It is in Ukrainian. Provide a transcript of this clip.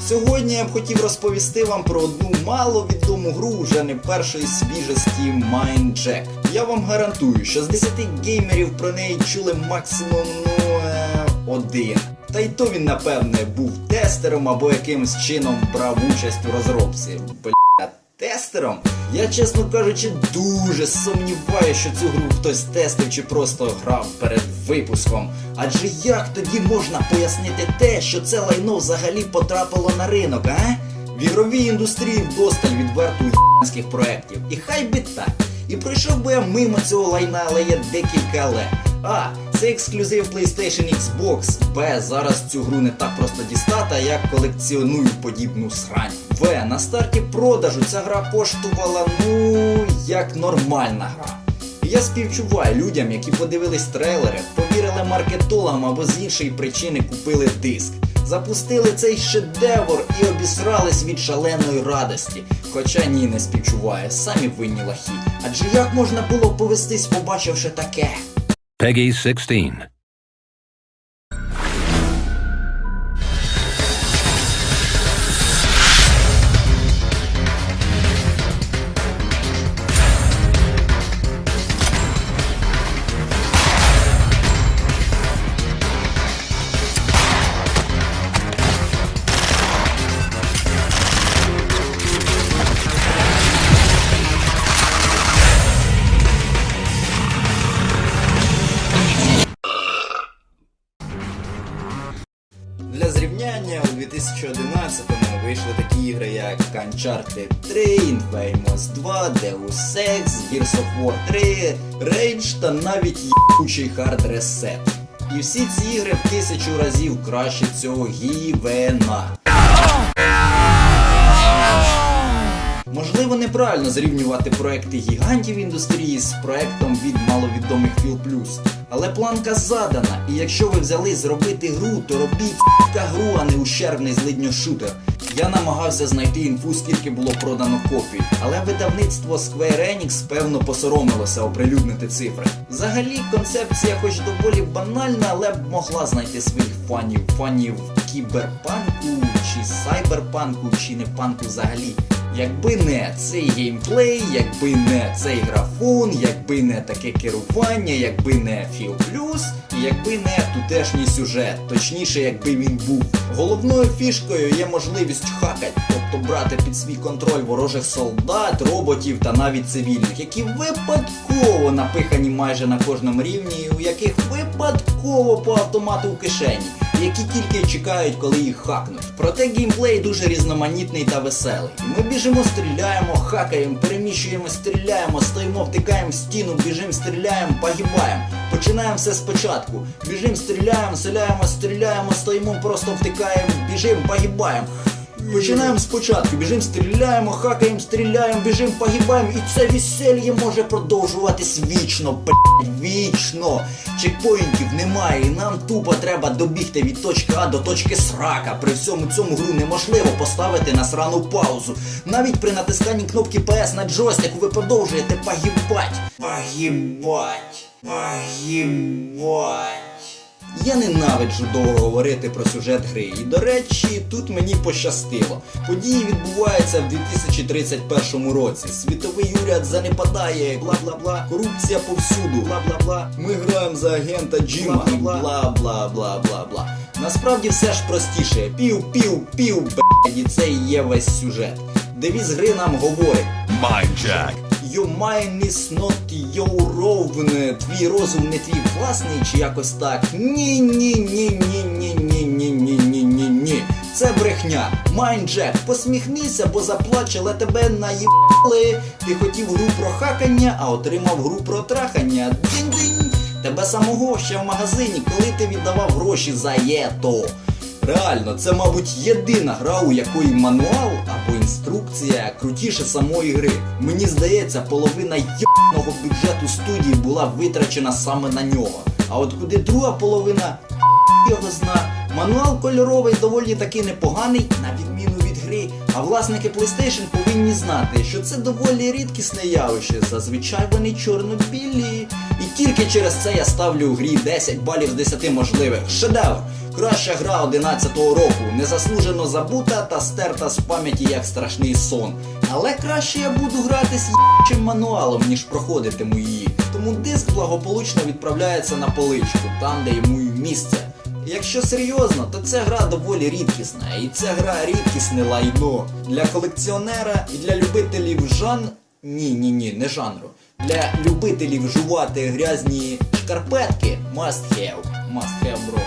Сьогодні я б хотів розповісти вам про одну маловідому гру вже не першої свіжості Mindjack. Я вам гарантую, що з 10 геймерів про неї чули максимум ну, е, один. Та й то він, напевне, був тестером або якимось чином брав участь у розробці. Бля, тестером? Я, чесно кажучи, дуже сумніваюся, що цю гру хтось тестив чи просто грав перед випуском. Адже як тоді можна пояснити те, що це лайно взагалі потрапило на ринок, а? В ігровій індустрії вдосталь відверто уєбанських проєктів. І хай би так. І пройшов би я мимо цього лайна, але є декілька але. А, це ексклюзив PlayStation Xbox. Б, зараз цю гру не так просто дістати, а я колекціоную подібну срань. В, на старті продажу ця гра коштувала, ну, як нормальна гра. І Я співчуваю людям, які подивились трейлери, повірили маркетологам або з іншої причини купили диск. Запустили цей шедевр і обісрались від шаленої радості. Хоча ні, не співчуваю, самі винні лахі. Адже як можна було повестись, побачивши таке? Peggy 16. 2011-му вийшли такі ігри, як Uncharted 3, Infamous 2, Deus Ex, Gears of War 3, Rage та навіть єбучий Hard Reset. І всі ці ігри в тисячу разів краще цього гівена. Можливо, неправильно зрівнювати проекти гігантів індустрії з проектом від маловідомих Філ Плюс. Але планка задана, і якщо ви взялись зробити гру, то робіть ка гру, а не ущербний злидньошутер. Я намагався знайти інфу, скільки було продано копій, але видавництво Square Enix певно посоромилося оприлюднити цифри. Взагалі, концепція хоч доволі банальна, але б могла знайти своїх фанів, фанів кіберпанку, чи сайберпанку, чи не панку взагалі. Якби не цей геймплей, якби не цей графон, якби не таке керування, якби не Філ Плюс, і якби не тутешній сюжет, точніше, якби він був. Головною фішкою є можливість хакать, тобто брати під свій контроль ворожих солдат, роботів та навіть цивільних, які випадково напихані майже на кожному рівні, і у яких випадково по автомату в кишені які тільки чекають, коли їх хакнуть. Проте геймплей дуже різноманітний та веселий. Ми біжимо, стріляємо, хакаємо, переміщуємо, стріляємо, стоїмо, втикаємо в стіну, біжимо, стріляємо, погибаємо. Починаємо все спочатку. Біжимо, стріляємо, селяємо, стріляємо, стоїмо, просто втикаємо, біжимо, погибаємо. Починаємо спочатку, біжимо, стріляємо, хакаємо, стріляємо, біжимо, погибаємо, і це веселье може продовжуватись вічно, блядь, вічно. Чекпоінтів немає, і нам тупо треба добігти від точки А до точки срака. При всьому цьому гру неможливо поставити на срану паузу. Навіть при натисканні кнопки PS на джойстику ви продовжуєте погибать. Погибать. Погибать. Я ненавиджу довго говорити про сюжет гри. І до речі, тут мені пощастило. Події відбуваються в 2031 році. Світовий уряд занепадає, бла бла бла. Корупція повсюду, бла бла бла. Ми граємо за агента Джима, бла бла бла бла бла бла. Насправді все ж простіше. Пів, пів, пів, блядь, і це і є весь сюжет. Девіз гри нам говорить. Mindjack. Your mind is not your own. Твій розум не твій власний, чи якось так. Ні, ні, ні, ні, ні, ні, ні, ні, ні, ні, ні. Це брехня. Майнджек, посміхнися, бо заплач, але тебе наїбали. Ти хотів гру про хакання, а отримав гру про трахання. Динь-динь. Тебе самого ще в магазині, коли ти віддавав гроші за єто. Реально, це, мабуть, єдина гра, у якої мануал або інструкція крутіше самої гри. Мені здається, половина єбаного бюджету студії була витрачена саме на нього. А от куди друга половина його зна. Мануал кольоровий доволі таки непоганий, на відміну від гри. А власники PlayStation повинні знати, що це доволі рідкісне явище. Зазвичай вони чорно-білі. Тільки через це я ставлю у грі 10 балів з 10 можливих. Шедевр! Краща гра 11-го року, незаслужено забута та стерта з пам'яті як страшний сон. Але краще я буду грати з їбчим мануалом, ніж проходитиму її. Тому диск благополучно відправляється на поличку, там, де йому й місце. Якщо серйозно, то ця гра доволі рідкісна, і ця гра рідкісне лайно для колекціонера і для любителів жан. Ні, ні, ні, не жанру. Для любителів жувати грязні шкарпетки must have, must have, бро.